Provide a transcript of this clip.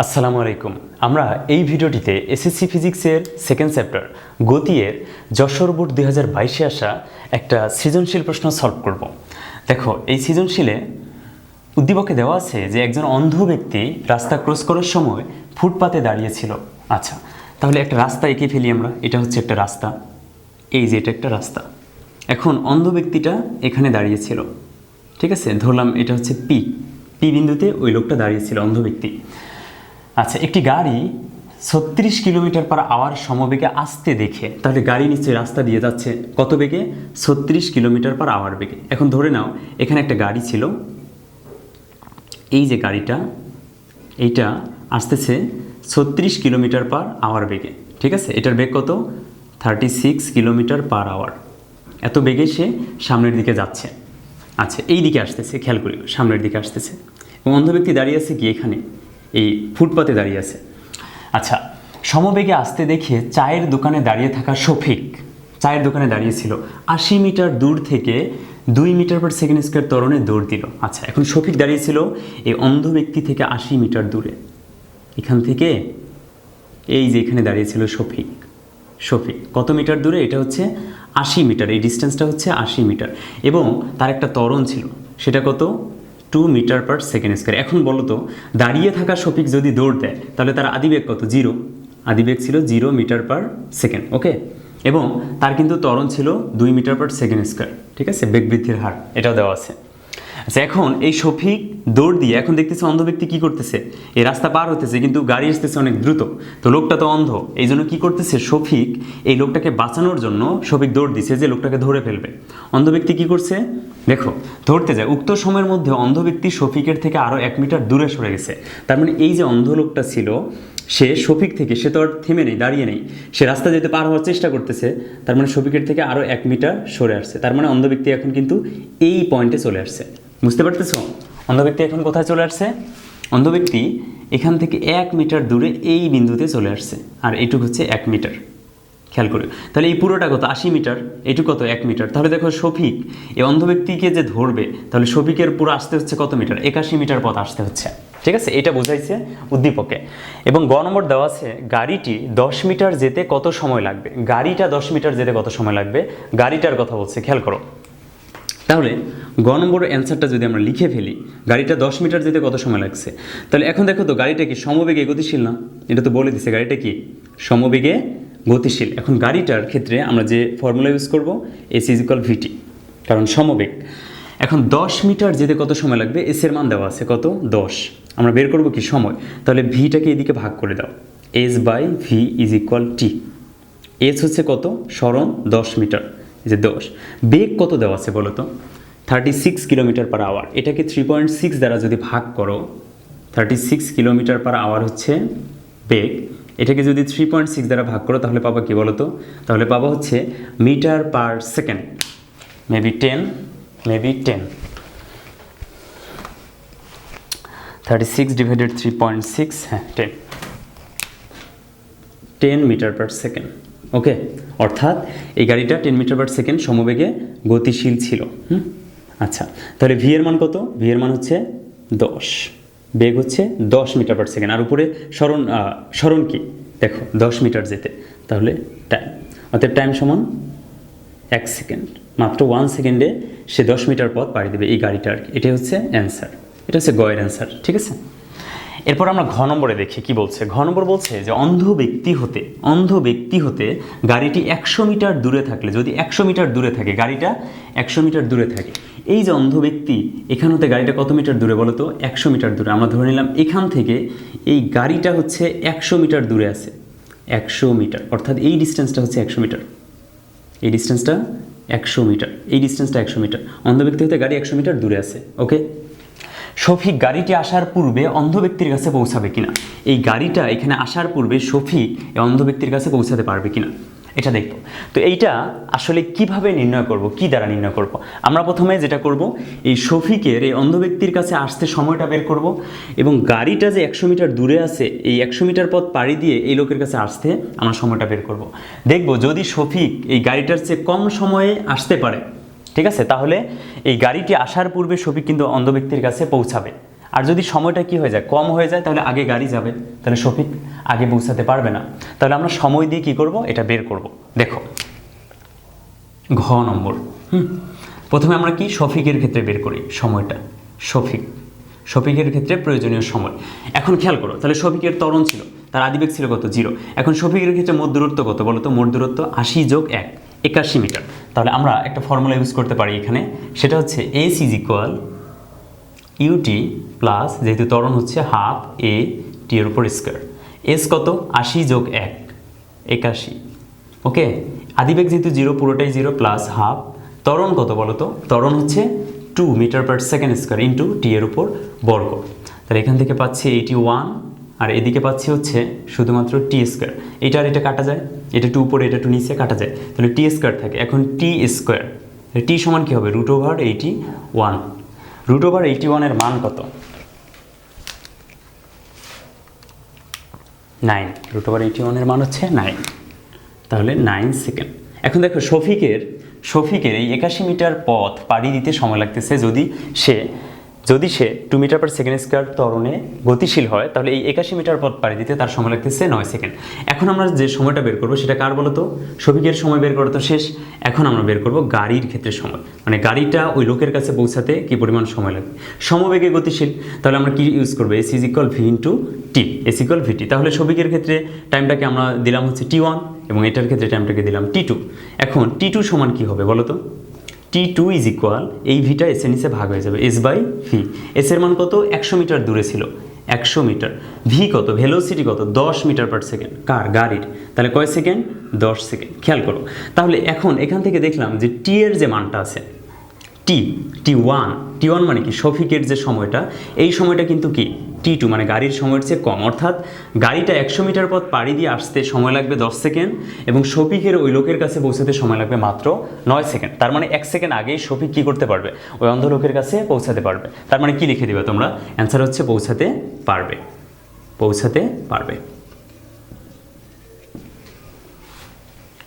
আসসালামু আলাইকুম। আমরা এই ভিডিওটিতে এসএসসি ফিজিক্সের সেকেন্ড চ্যাপ্টার গতিয়ের যশোর বোর্ড দুই হাজার বাইশে আসা একটা সৃজনশীল প্রশ্ন সলভ করব। দেখো, এই সৃজনশীলে উদ্দীপকে দেওয়া আছে যে একজন অন্ধ ব্যক্তি রাস্তা ক্রস করার সময় ফুটপাতে দাঁড়িয়েছিল। আচ্ছা তাহলে একটা রাস্তা এঁকে ফেলি আমরা? এটা হচ্ছে একটা রাস্তা। এই যে এটা একটা রাস্তা। এখন অন্ধ ব্যক্তিটা এখানে দাঁড়িয়েছিল। ঠিক আছে? ধরলাম এটা হচ্ছে পি পি বিন্দুতে ওই লোকটা দাঁড়িয়েছিল, অন্ধ ব্যক্তি। আচ্ছা একটি গাড়ি ছত্রিশ কিলোমিটার পার আওয়ার সমবেগে আসতে দেখে, তাহলে গাড়ি নিশ্চয়ই রাস্তা দিয়ে যাচ্ছে কত বেগে? ছত্রিশ কিলোমিটার পার আওয়ার বেগে। এখন ধরে নাও, এখানে একটা গাড়ি ছিল। এই যে গাড়িটা, এইটা আসতেছে ছত্রিশ কিলোমিটার পার আওয়ার বেগে। ঠিক আছে? এটার বেগ কত? Thirty six kilometre per hour এত বেগে সে সামনের দিকে যাচ্ছে। আচ্ছা এই দিকে আসতেছে, খেয়াল করি সামনের দিকে আসতেছে। এবং অন্ধ ব্যক্তি দাঁড়িয়ে আছে কি এখানে? এই ফুটপাতে দাঁড়িয়ে আছে। আচ্ছা সমবেগে আসতে দেখে চায়ের দোকানে দাঁড়িয়ে থাকা শফিক, চায়ের দোকানে দাঁড়িয়েছিল। আশি মিটার দূর থেকে দুই মিটার পার সেকেন্ড স্কোয়ার তরণে দৌড় দিল। আচ্ছা এখন শফিক দাঁড়িয়েছিল এই অন্ধ ব্যক্তি থেকে আশি মিটার দূরে। এখান থেকে এই যে এখানে দাঁড়িয়েছিল শফিক। শফিক, কত মিটার দূরে? এটা হচ্ছে আশি মিটার, এই ডিস্টেন্সটা হচ্ছে আশি মিটার। এবং তার একটা তরণ ছিল। সেটা কত? Two metre per second square এখন বলো তো, দাঁড়িয়ে থাকা শফিক যদি দৌড় দেয়, তাহলে তার আদিবেগ কত? জিরো আদিবেগ ছিল zero metre per second okay এবং তার কিন্তু তরণ ছিল দুই মিটার পার সেকেন্ড স্কোয়ার ঠিক আছে? বেগ বৃদ্ধির হার, এটাও দেওয়া আছে। আচ্ছা এখন এই শফিক দৌড় দিয়ে এখন দেখতেছে অন্ধ ব্যক্তি কি করতেছে? এই রাস্তা পার হতেছে কিন্তু গাড়ি আসতেছে অনেক দ্রুত। তো লোকটা তো অন্ধ। এই জন্য কি করতেছে? শফিক এই লোকটাকে বাঁচানোর জন্য শফিক দৌড় দিছে যে লোকটাকে ধরে ফেলবে। অন্ধ ব্যক্তি কি করছে? দেখো, ধরতে যায়। উক্ত সময়ের মধ্যে অন্ধ ব্যক্তি শফিকের থেকে আরও এক মিটার দূরে সরে গেছে। তার মানে এই যে অন্ধ লোকটা ছিল, সে শফিক থেকে, সে তো আর থেমে নেই, দাঁড়িয়ে নেই। সে রাস্তা যেতে পার হওয়ার চেষ্টা করতেছে, তার মানে শফিকের থেকে আরও এক মিটার সরে আসছে। তার মানে অন্ধ ব্যক্তি এখন কিন্তু এই পয়েন্টে চলে আসছে। বুঝতে পারতেছো? অন্ধ ব্যক্তি এখন কোথায় চলে আসছে? অন্ধ ব্যক্তি এখান থেকে এক মিটার দূরে এই বিন্দুতে চলে আসছে, আর এইটুকু হচ্ছে এক মিটার খেয়াল করে। তাহলে এই পুরোটা কত? আশি মিটার এইটুকু কত? এক মিটার তাহলে দেখো শফিক, এই অন্ধ ব্যক্তিকে যে ধরবে, তাহলে শফিকের পুরো আসতে হচ্ছে কত মিটার একাশি মিটার পথ আসতে হচ্ছে। ঠিক আছে? এটা বোঝাইছে উদ্দীপকে। এবং গ নম্বর দেওয়া আছে, গাড়িটি দশ মিটার যেতে কত সময় লাগবে? গাড়িটা দশ মিটার যেতে কত সময় লাগবে? গাড়িটার কথা বলছে, খেয়াল করো। তাহলে গ নম্বর অ্যান্সারটা যদি আমরা লিখে ফেলি, গাড়িটা দশ মিটার যেতে কত সময় লাগছে? তাহলে এখন দেখো তো গাড়িটা কি সমবেগে গতিশীল না? এটা তো বলে দিছে, গাড়িটা কি সমবেগে গতিশীল। এখন গাড়িটার ক্ষেত্রে আমরা যে ফর্মুলা ইউজ করব এস ইজিক্যাল ভিটি কারণ সমবেগ। এখন দশ মিটার যেতে কত সময় লাগবে? এসের মান দেওয়া আছে কত? দশ। আমরা বের করব কি সময়? তাহলে ভিটাকে এদিকে ভাগ করে দাও। S by V is equal T S হচ্ছে কত? সরণ দশ মিটার যে দশ। বেগ কত দেওয়া আছে বলো তো? Thirty six kilometre per hour এটাকে থ্রি পয়েন্ট সিক্স দ্বারা যদি ভাগ করো thirty six kilometre per hour হচ্ছে বেগ। এটাকে যদি থ্রি পয়েন্ট সিক্স দ্বারা ভাগ করো, তাহলে পাবা কী বলো তো তাহলে পাবা হচ্ছে metre per second maybe ten maybe ten thirty six divided three point six হ্যাঁ ten ten metre per second okay অর্থাৎ এই গাড়িটা টেন মিটার পার সেকেন্ড সমবেগে গতিশীল ছিল, হুম? আচ্ছা তাহলে ভি এর মান কত? ভি এর মান হচ্ছে দশ। বেগ হচ্ছে দশ মিটার পার সেকেন্ড আর উপরে স্মরণ স্মরণ কি? দেখো, দশ মিটার যেতে। তাহলে টাইম অর্থাৎ টাইম সমান এক সেকেন্ড মাত্র ওয়ান সেকেন্ডে সে দশ মিটার পথ পাড়ি দেবে এই গাড়িটা আর কি এটাই হচ্ছে অ্যান্সার এটা হচ্ছে গয়ের অ্যান্সার ঠিক আছে? এরপর আমরা ঘ নম্বরে দেখি, কি বলছে? ঘ নম্বর বলছে যে অন্ধ ব্যক্তি হতে, অন্ধ ব্যক্তি হতে গাড়িটি একশো মিটার দূরে থাকলে, যদি একশো মিটার দূরে থাকে, গাড়িটা একশো মিটার দূরে থাকে, এই যে অন্ধ ব্যক্তি, এখান হতে গাড়িটা কত মিটার দূরে বলো তো? একশো মিটার দূরে। আমরা ধরে নিলাম এখান থেকে এই গাড়িটা হচ্ছে একশো মিটার দূরে আছে। একশো মিটার, অর্থাৎ এই ডিস্টেন্সটা হচ্ছে একশো মিটার। এই ডিস্টেন্সটা একশো মিটার, এই ডিস্টেন্সটা একশো মিটার। অন্ধ ব্যক্তি হতে গাড়ি একশো মিটার দূরে আছে ওকে শফিক গাড়িটি আসার পূর্বে অন্ধ ব্যক্তির কাছে পৌঁছাবে কিনা? এই গাড়িটা এখানে আসার পূর্বে শফিক অন্ধ ব্যক্তির কাছে পৌঁছাতে পারবে কিনা? এটা দেখব। তো এইটা আসলে কীভাবে নির্ণয় করব? কি দ্বারা নির্ণয় করব? আমরা প্রথমে যেটা করব, এই শফিকের এই অন্ধ ব্যক্তির কাছে আসতে সময়টা বের করব এবং গাড়িটা যে একশো মিটার দূরে আছে, এই একশো মিটার পথ পাড়ি দিয়ে এই লোকের কাছে আসতে আমরা সময়টা বের করব। দেখব যদি শফিক এই গাড়িটার চেয়ে কম সময়ে আসতে পারে ঠিক আছে? তাহলে এই গাড়িটি আসার পূর্বে শফিক কিন্তু অন্ধ ব্যক্তির কাছে পৌঁছাবে। আর যদি সময়টা কি হয়ে যায়? কম হয়ে যায়, তাহলে আগে গাড়ি যাবে। তাহলে শফিক আগে পৌঁছাতে পারবে না। তাহলে আমরা সময় দিয়ে কি করব? এটা বের করব। দেখো। ঘ নম্বর। হুম। প্রথমে আমরা কি শফিকের ক্ষেত্রে বের করি? সময়টা। শফিক শফিকের ক্ষেত্রে প্রয়োজনীয় সময়। এখন খেয়াল করো, তাহলে শফিকের ত্বরণ ছিল। তার আদিবেগ ছিল কত? জিরো। এখন শফিকের ক্ষেত্রে মোট দূরত্ব কত বলো তো? মোট দূরত্ব আশি যোগ এক, একাশি মিটার। তাহলে আমরা একটা ফর্মুলা ইউজ করতে পারি এখানে। সেটা হচ্ছে a is equal UT plus যেহেতু ত্বরণ হচ্ছে হাফ এ টি এর উপর স্কোয়ার এস কত? আশি যোগ এক, একাশি। ওকে আদিবেগ যেহেতু জিরো পুরোটাই জিরো প্লাস হাফ ত্বরণ কত বলো তো? ত্বরণ হচ্ছে two metre per second square into T এর উপর বর্গ। তাহলে এখান থেকে পাচ্ছি এইটি ওয়ান আর এদিকে পাচ্ছি হচ্ছে শুধুমাত্র টি স্কোয়ার এটা আর এটা কাটা যায়? এটা টু উপরে, এটা টু নিচে কাটা যায়। তাহলে টি স্কোয়ার থাকে। এখন টি স্কোয়ার টি সমান কী হবে? Root over eighty one root over eighty ওয়ানের মান কত? নাইন রুট ওভার এইটি ওয়ানের মান হচ্ছে নাইন তাহলে নাইন সেকেন্ড এখন দেখো, শফিকের শফিকের এই একাশি মিটার পথ পাড়ি দিতে সময় লাগতেছে। যদি সে যদি সে two metre per second square তরণে গতিশীল হয়, তাহলে এই একাশি মিটার পথ পাড়ি দিতে তার সময় লাগতেছে নয় সেকেন্ড এখন আমরা যে সময়টা বের করব সেটা কার বলতো? শফিকের সময় বের করা তো শেষ। এখন আমরা বের করব গাড়ির ক্ষেত্রে সময়। মানে গাড়িটা ওই লোকের কাছে পৌঁছাতে কি পরিমাণ সময় লাগবে সমবেগে গতিশীল। তাহলে আমরা কি ইউজ করব? S is equal V into T S equal VT তাহলে শফিকের ক্ষেত্রে টাইমটাকে আমরা দিলাম হচ্ছে টি ওয়ান এবং এটার ক্ষেত্রে টাইমটাকে দিলাম টি টু এখন টি টু সমান কি হবে বলো তো টি টু ইজ ইকুয়াল এই ভিটা এসের নিচে ভাগ হয়ে যাবে। এস বাই ভি এস এর মান কত? একশো মিটার দূরে ছিল। একশো মিটার। ভি কত? ভেলোসিটি কত? দশ মিটার পার সেকেন্ড কার? গাড়ির। তাহলে কয় সেকেন্ড দশ সেকেন্ড খেয়াল করো। তাহলে এখন এখান থেকে দেখলাম যে টি এর যে মানটা আছে টি টি ওয়ান টি ওয়ান মানে কি? শফিকের যে সময়টা, এই সময়টা কিন্তু কি? টি টু মানে গাড়ির সময়ের চেয়ে কম। অর্থাৎ গাড়িটা একশো মিটার পথ পাড়ি দিয়ে আসতে সময় লাগবে দশ সেকেন্ড এবং শফিকের ওই লোকের কাছে পৌঁছাতে সময় লাগবে মাত্র নয় সেকেন্ড। তার মানে এক সেকেন্ড আগেই শফিক কী করতে পারবে? ওই অন্ধ লোকের কাছে পৌঁছাতে পারবে। তার মানে কি লিখে দেবে তোমরা? অ্যান্সার হচ্ছে পৌঁছাতে পারবে। পৌঁছাতে পারবে।